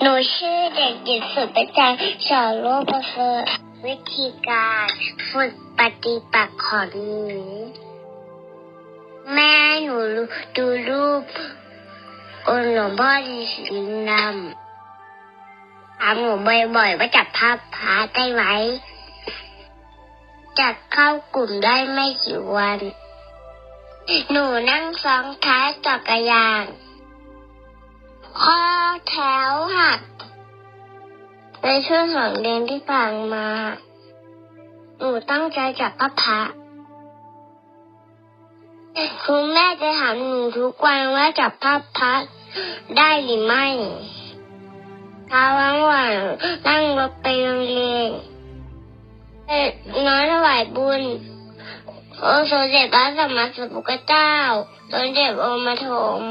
หนูชื่อเด็กหญิงสุประจันสอนรูปประเสริฐวิธีการฝึกปฏิบัติของหนูแม่หนูดูรูปองค์หลวงพ่อฤาษีดำถามหนูบ่อยๆว่าจับภาพพระได้ไหมจัดเข้ากลุ่มได้ไม่กี่วัน หนูนั่งซ้อนท้ายจักรยาน ข้อแถวหัก ในช่วงสองเดือนที่ผ่านมา หนูตั้งใจจับพระพระคุณแม่จะถามหนูทุกวันว่าจับพระพระได้หรือไม่เช้าวันวันนั่งรถไปโรงเรียนน้อยถวายบุญโอสมเด็จพระสัมมาสัมพุทธเจ้าสมเด็จโอมาถม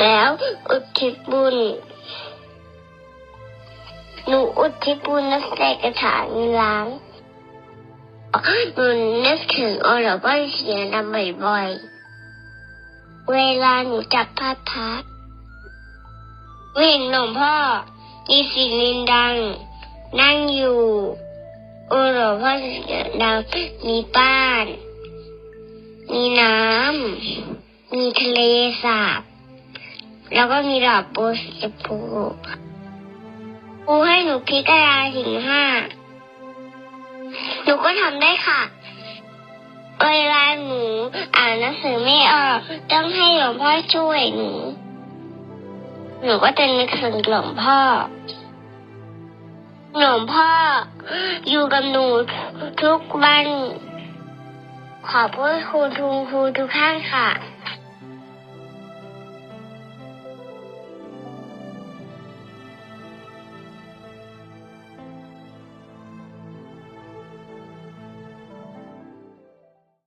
แล้วอุทิศบุญ หนูอุทิศบุญนักแต่กระถางล้างหนูนึกถึงโอหลวงพ่อเสียดำบ่อยๆ เวลาหนูจับผ้าพัดเห็นหลวงพ่อมีสีลินดัง นั่งอยู่ โอหลวงพ่อเสียดำมีบ้าน มีน้ำ มีทะเลสาบ แล้วก็มีดอกบัวสีชมพูครูให้หนูพิจารณาถึงห้า หนูก็ทำได้ค่ะ เวลาหนูอ่านหนังสือไม่ออกต้องให้หลวงพ่อช่วยหนู หนูก็จะนึกถึงหลวงพ่อ หลวงพ่ออยู่กับหนูทุกวัน ขอบคุณครูทุกครูทุกท่านค่ะ